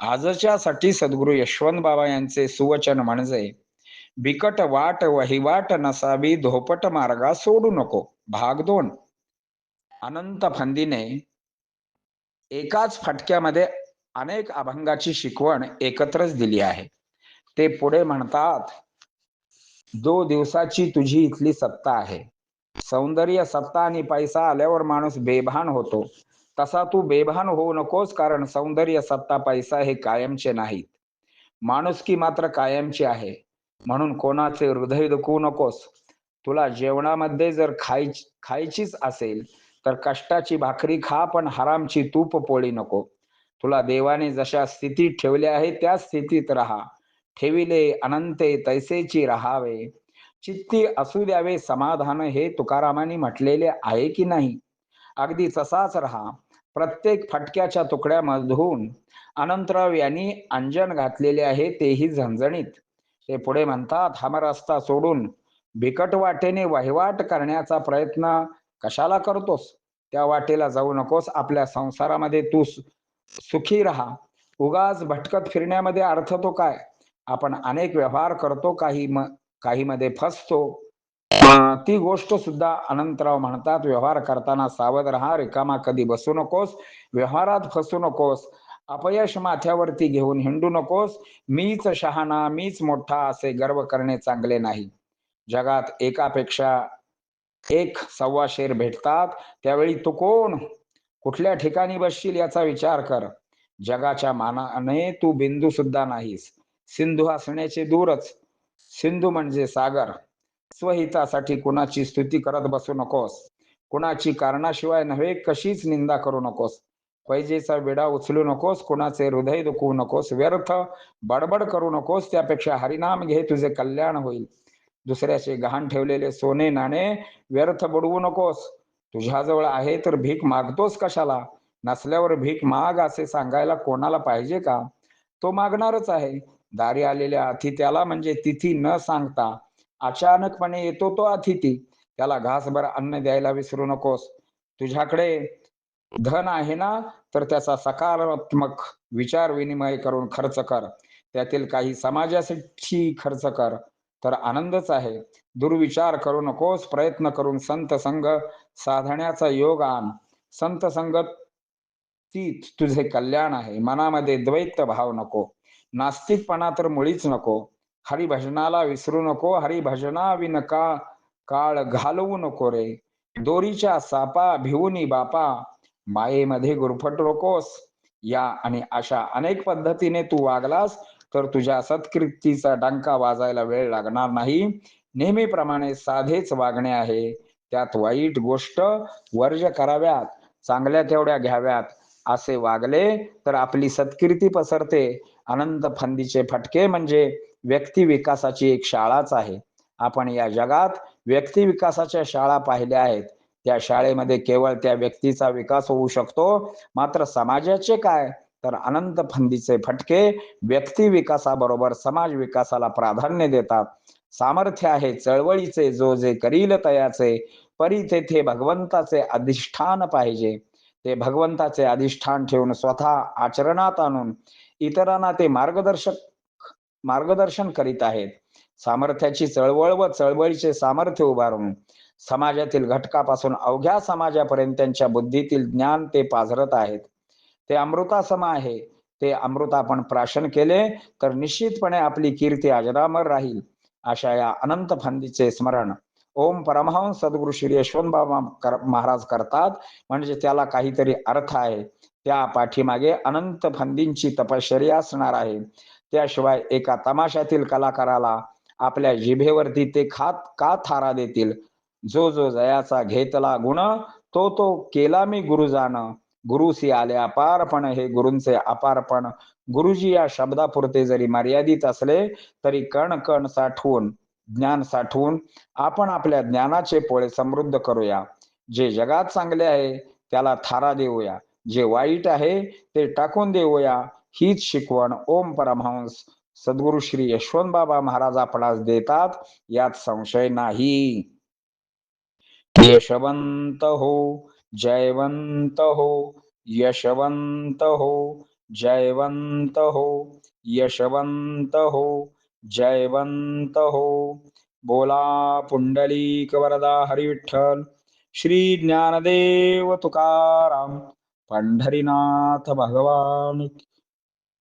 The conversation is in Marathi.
आजच्यासाठी सद्गुरु यशवंत बाबा यांचे सुवचन म्हणजे बिकट वाट वहिवाट नसावी धोपट मार्गा सोडू नको. भाग दोन. अनंत फंदीने एकाच फटक्यामध्ये अनेक अभंगाची शिकवण एकत्रच दिली आहे. ते पुढे म्हणतात दो दिवसाची तुझी इथली सत्ता आहे. सौंदर्य सत्ता आणि पैसा आल्यावर माणूस बेभान होतो. तसा तू बेभान होऊ नकोस कारण सौंदर्य सत्ता पैसा हे कायमचे नाहीत. माणुसकी मात्र कायमची आहे. म्हणून कोणाचे हृदय दुखवू नकोस. तुला जेवणामध्ये जर खाय खायचीच असेल तर कष्टाची भाकरी खा पण हरामची तूप पोळी नको. तुला देवाने जशा स्थितीत ठेवले आहे त्या स्थितीत राहा. ठेविले अनंते तैसेची राहावे. चित्ती असू द्यावे समाधान हे तुकारामाने म्हटलेले आहे की नाही? अगदी तसाच राहा. प्रत्येक फटक्याच्या तुकड्यामधून अनंतराव यांनी अंजन घातलेले आहे तेही झणझणीत. ते पुढे म्हणतात हम रस्ता सोडून बिकट वाटेने वहिवाट करण्याचा प्रयत्न कशाला करतोस? त्या वाटेला जाऊ नकोस आपल्या संसारामध्ये तू सु- सुखी राहा. उगाच भटकत फिरण्यामध्ये अर्थ तो काय? आपण अनेक व्यवहार करतो काही म काहीमध्ये फसतो. ती गोष्ट सुद्धा अनंतराव म्हणतात व्यवहार करताना सावध राहा रिकामा कधी बसू नकोस व्यवहारात फसू नकोस अपयश माथ्यावरती घेऊन हिंडू नकोस मीच शहाणा मीच मोठा असे गर्व करणे चांगले नाही. जगात एकापेक्षा एक सव्वा शेर भेटतात त्यावेळी तू कोण? कुठल्या ठिकाणी बसशील याचा विचार कर. जगाच्या मानाने तू बिंदू सुद्धा नाहीस. सिंधू असण्याचे दूरच. सिंधू म्हणजे सागर. स्वहितासाठी कुणाची स्तुती करत बसू नकोस. कुणाची कारणाशिवाय नव्हे कशीच निंदा करू नकोस. पैजेचा विडा उचलू नकोस कुणाचे हृदय दुखवू नकोस व्यर्थ बडबड करू नकोस त्यापेक्षा हरिनाम घे तुझे कल्याण होईल. दुसऱ्याचे गहाण ठेवलेले सोने नाणे व्यर्थ बुडवू नकोस. तुझ्याजवळ आहे तर भीक मागतोस कशाला? नसल्यावर भीक माग असे सांगायला कोणाला पाहिजे का? तो मागणारच आहे. दारी आलेल्या अतिथ्याला म्हणजे तिथी न सांगता अचानकपणे येतो तो अतिथी. त्याला घासभर अन्न द्यायला विसरू नकोस. तुझ्याकडे धन आहे ना? तर त्याचा सकारात्मक विचार विनिमय करून खर्च कर. त्यातील काही समाजासाठी खर्च कर. तर आनंदच आहे. दुर्विचार करू नकोस. प्रयत्न करून संत संग साधण्याचा योग आण. संत संगत तीच तुझे कल्याण आहे. मनामध्ये द्वैत भाव नको. नास्तिकपणा तर मुळीच नको. हरिभजनाला विसरू नको हरिभजना विनका काळ घालवू नको रे. दोरीच्या सापा भिवूनी बापा मायेमध्ये गुरफट रोकोस. या आणि अशा अनेक पद्धतीने तू वागलास तर तुझ्या सत्कृतीचा डंका वाजायला वेळ लागणार नाही. नेहमीप्रमाणे साधेच वागणे आहे. त्यात वाईट गोष्ट वर्ज कराव्यात चांगल्या तेवढ्या घ्याव्यात. असे वागले तर आपली सत्कीर्ती पसरते. अनंत फंदीचे फटके म्हणजे व्यक्ती विकासाची एक शाळाच आहे. आपण या जगात व्यक्ती विकासाच्या शाळा पाहिल्या आहेत. त्या शाळेमध्ये केवळ त्या व्यक्तीचा विकास होऊ शकतो. मात्र समाजाचे काय? तर अनंत फंदीचे फटके व्यक्ती विकासाबरोबर समाज विकासाला प्राधान्य देतात. सामर्थ्य आहे चळवळीचे जो जे करील तयाचे परी तेथे भगवंताचे अधिष्ठान पाहिजे. ते भगवंताचे अधिष्ठान ठेवून स्वतः आचरणात आणून इतरांना ते मार्गदर्शक मार्गदर्शन करीत आहेत. सामर्थ्याची चळवळ व चळवळीचे सामर्थ्य उभारून समाजातील घटकापासून अवघ्या समाजापर्यंत त्यांच्या बुद्धीतील ज्ञान ते पाझरत आहेत. ते अमृतासम आहे. ते अमृत आपण प्राशन केले तर निश्चितपणे आपली कीर्ती अजरामर राहील अशा या अनंत फंदीचे स्मरण ओम परमहंस सद्गुरु श्री यशवंत बाबा कर- महाराज करतात. म्हणजे त्याला काहीतरी अर्थ आहे. त्या पाठीमागे अनंत फंदींची तपश्चर्या असणार आहे. त्याशिवाय एका तमाशातील कलाकाराला आपल्या जिभेवरती ते खात का थारा देतील? जो जो जयाचा घेतला गुण तो तो केला मी गुरुजान. गुरुसी आले अपारपण हे गुरुंचे अपारपण. गुरुजी या शब्दापुरते जरी मर्यादित असले तरी कण कण साठवून ज्ञान साठवून आपण आपल्या ज्ञानाचे पोळे समृद्ध करूया. जे जगात चांगले आहे त्याला थारा देऊया. जे वाईट आहे ते टाकून देऊया. हीच शिकवण ओम परमहंस सद्गुरु श्री यशवंत बाबा महाराज आपणास देतात यात संशय नाही. यशवंत हो जयवंत हो यशवंत हो जयवंत हो यशवंत हो जयवंत हो. बोला पुंडलीक वरदा हरिविठ्ठल श्री ज्ञानदेव तुकाराम पंढरीनाथ भगवान